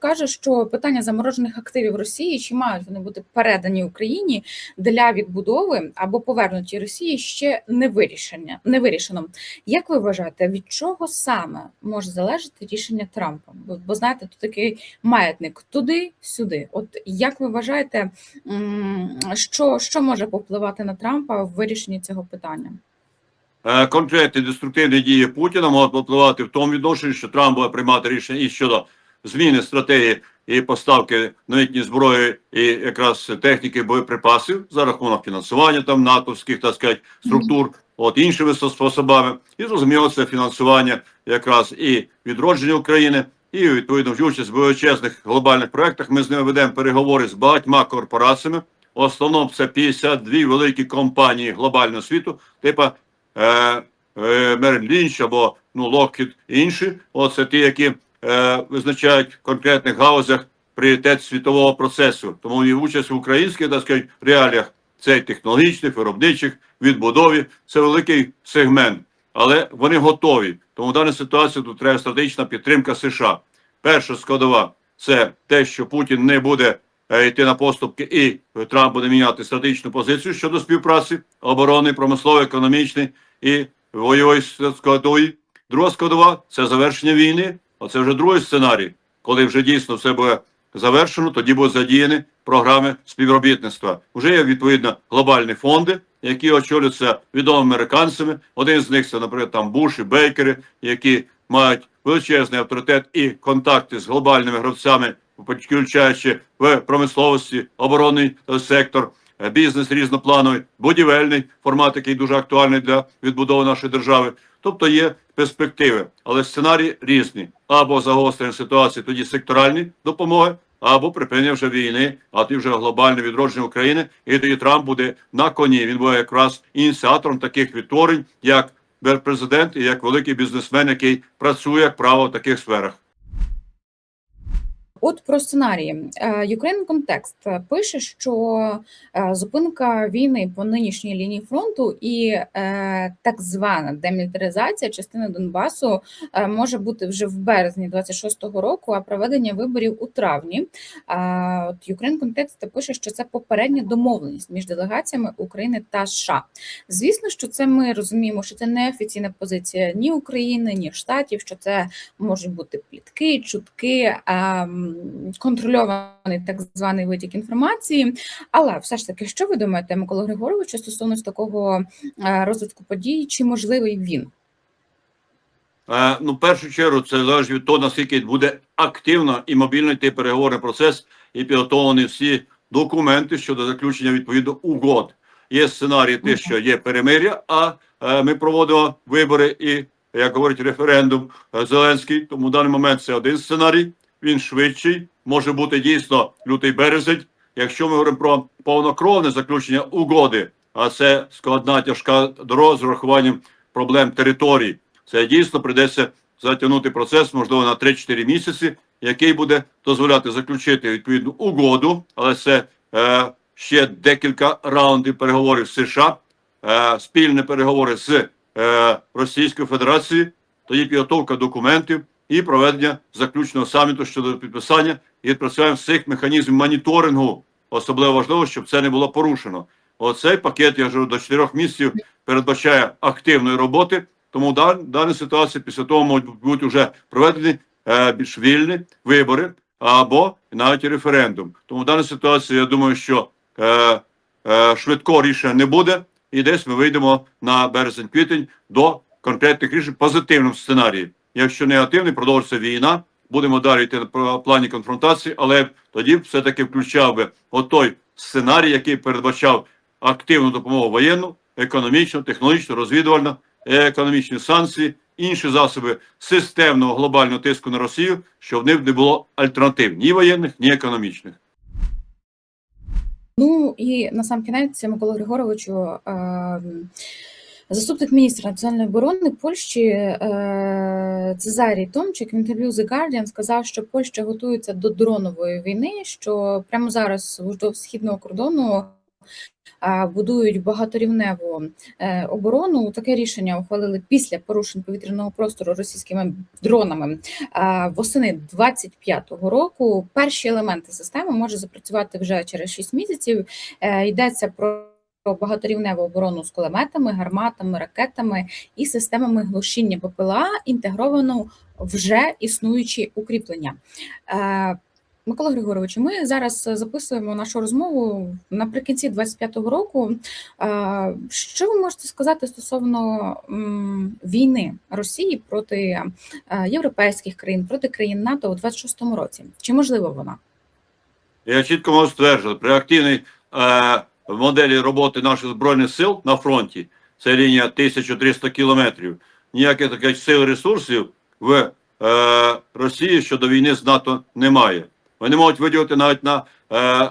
Каже, що питання заморожених активів Росії чи мають вони бути передані Україні для відбудови або повернуті Росії ще не вирішення, не вирішено. Як ви вважаєте, від чого саме може залежати рішення Трампа? Бо, бо знаєте, тут такий маятник туди-сюди. От як ви вважаєте, що, що може повпливати на Трампа в вирішенні цього питання? Е, конкретні деструктивні дії Путіна можуть впливати в тому відношенні, що Трамп буде приймати рішення і щодо зміни стратегії і поставки новітньої зброї і якраз техніки боєприпасів за рахунок фінансування там натовських так сказати, структур, от іншими способами. І зрозуміло, це фінансування якраз і відродження України, і відповідно в участь в величезних глобальних проектах. Ми з ними ведемо переговори з багатьма корпораціями. В основному це 52 великі компанії глобального світу, типа е, е, Мерен Лінч або ну, і інші. Оце ті, які е, визначають в конкретних гаузях пріоритет світового процесу. Тому і участь в українських так сказати, реаліях це технологічних, виробничих, відбудові, це великий сегмент. Але вони готові. Тому в даній ситуації тут треба стратегічна підтримка США. Перша складова це те, що Путін не буде е, йти на поступки, і Трамп буде міняти стратегічну позицію щодо співпраці оборони, промислової, економічної і бойової складової. Друга складова це завершення війни. Оце вже другий сценарій, коли вже дійсно все буде завершено, тоді будуть задіяні програми співробітництва. Вже є відповідно глобальні фонди, які очолюються відомими американцями. Один з них це, наприклад, там Буш і Бейкери, які мають величезний авторитет і контакти з глобальними гравцями, включаючи в промисловості, оборонний сектор, бізнес різноплановий, будівельний формат, який дуже актуальний для відбудови нашої держави. Тобто є перспективи, але сценарії різні: або загострення ситуації, тоді секторальні допомоги, або припинення вже війни, а тоді вже глобальне відродження України. І тоді Трамп буде на коні. Він буде якраз ініціатором таких відтворень, як президент і як великий бізнесмен, який працює як право в таких сферах. От про сценарії Е, Ukraine Context пише, що е, зупинка війни по нинішній лінії фронту і е, так звана демілітаризація частини Донбасу е, може бути вже в березні 26-го року, а проведення виборів у травні. От Ukraine Context пише, що це попередня домовленість між делегаціями України та США. Звісно, що це ми розуміємо, що це не офіційна позиція ні України, ні Штатів, що це можуть бути плітки, чутки, а, м, контрольований так званий витік інформації. Але все ж таки, що ви думаєте, Микола Григоровичу, стосовно такого е, розвитку подій, чи можливий він? Е, ну, в першу чергу, це залежить від того, наскільки буде активно і мобільно йти переговорний процес, і підготовлені всі документи щодо заключення відповідно угод. Є сценарій, те, що є перемиря, а е, ми проводимо вибори і, як говорить, референдум Зеленський. Тому в даний момент це один сценарій. Він швидший, може бути дійсно лютий березень. Якщо ми говоримо про повнокровне заключення угоди, а це складна тяжка дорога з урахуванням проблем територій. Це дійсно прийдеться затягнути процес, можливо, на 3-4 місяці, який буде дозволяти заключити відповідну угоду, але це е, ще декілька раундів переговорів з США, е, спільні переговори з е, Російською Федерацією, тоді підготовка документів і проведення заключного саміту щодо підписання і відпрацювання всіх механізмів моніторингу. Особливо важливо, щоб це не було порушено. Оцей пакет, я кажу, до 4 місяців передбачає активної роботи. Тому в дан- даній ситуації після того можуть бути вже проведені е, більш вільні вибори або навіть референдум. Тому в даній ситуації я думаю, що е, е, швидкого рішення не буде, і десь ми вийдемо на березень-квітень до конкретних рішень позитивному сценарії. Якщо негативний, продовжиться війна. Будемо далі йти по плані конфронтації, але тоді все-таки включав би отой сценарій, який передбачав активну допомогу воєнну, економічну, технологічну, розвідувальну, економічні санкції, інші засоби системного глобального тиску на Росію, щоб в них не було альтернатив ні воєнних, ні економічних. Ну і на сам кінець Микола Григоровичу. Е, Заступник міністра національної оборони Польщі е, Цезарій Томчик в інтерв'ю The Guardian сказав, що Польща готується до дронової війни, що прямо зараз уздовж східного кордону е, будують багаторівневу е, оборону. Таке рішення ухвалили після порушень повітряного простору російськими дронами восени 25-го року. Перші елементи системи можуть запрацювати вже через 6 місяців. Йдеться про багаторівневу оборону з кулеметами, гарматами, ракетами і системами глушіння БПЛА, інтегровану вже існуючі укріплення. Е, Микола Григорович, ми зараз записуємо нашу розмову наприкінці 25-го року. Е, Що ви можете сказати стосовно війни Росії проти е, європейських країн, проти країн НАТО у 26-му році? Чи можливо вона? Я чітко можу стверджувати, при активній е, моделі роботи наших збройних сил на фронті, це лінія 1300 кілометрів, ніяких таких сил ресурсів в е, Росії щодо війни з НАТО немає. Вони можуть виділити навіть на е,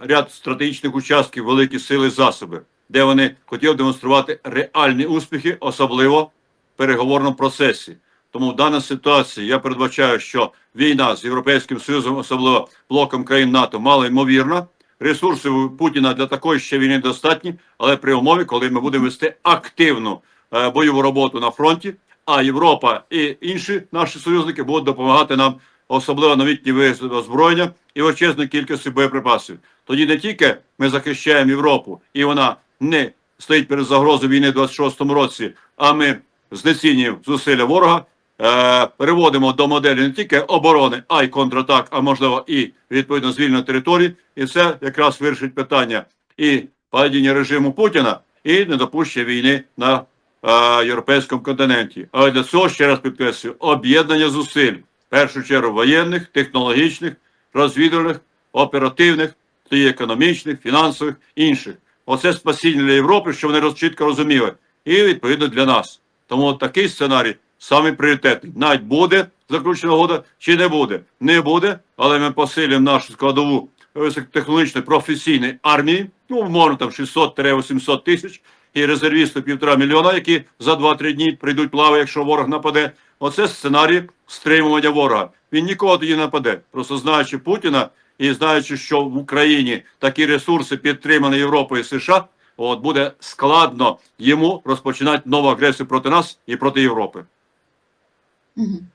ряд стратегічних участків великі сили засоби, де вони хотіли демонструвати реальні успіхи, особливо в переговорному процесі. Тому в даній ситуації я передбачаю, що війна з Європейським Союзом, особливо блоком країн НАТО, мало ймовірна. Ресурсів Путіна для такої ще війни достатні, але при умові, коли ми будемо вести активну е, бойову роботу на фронті, а Європа і інші наші союзники будуть допомагати нам, особливо новітні види озброєння і величезної кількості боєприпасів. Тоді не тільки ми захищаємо Європу, і вона не стоїть перед загрозою війни в 26-му році, а ми знецінюємо зусилля ворога, е, переводимо до моделі не тільки оборони, а й контратак, а можливо і відповідно звільнення території. І це якраз вирішить питання і падіння режиму Путіна, і недопущення війни на е, європейському континенті. Але для цього ще раз підкреслюю об'єднання зусиль в першу чергу воєнних, технологічних, розвідувальних, оперативних, і економічних, фінансових інших. Оце спасіння для Європи, що вони чітко розуміли, і відповідно для нас. Тому такий сценарій самий пріоритетний. Навіть буде заключена угода чи не буде. Не буде, але ми посилюємо нашу складову високотехнологічної професійної армії, ну, умовно там 600-800 тисяч, і резервістів півтора мільйона, які за 2-3 дні прийдуть плави, якщо ворог нападе. Оце сценарій стримування ворога. Він нікого тоді не нападе. Просто знаючи Путіна і знаючи, що в Україні такі ресурси підтримані Європою і США, от буде складно йому розпочинати нову агресію проти нас і проти Європи. Мгм.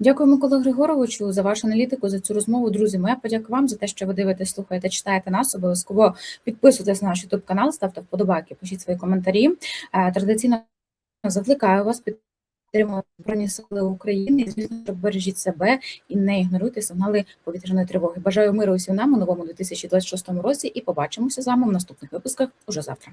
Дякую, Микола Григоровичу, за вашу аналітику, за цю розмову. Друзі, моя подяка вам за те, що ви дивитесь, слухаєте, читаєте нас. Обов'язково підписуйтесь на наш YouTube канал, ставте вподобайки, пишіть свої коментарі. Е, Традиційно закликаю вас підтримувати Збройні Сили України. І, звісно, що бережіть себе і не ігноруйте сигнали повітряної тривоги. Бажаю миру усім нам у новому 2026 році і побачимося з вами в наступних випусках уже завтра.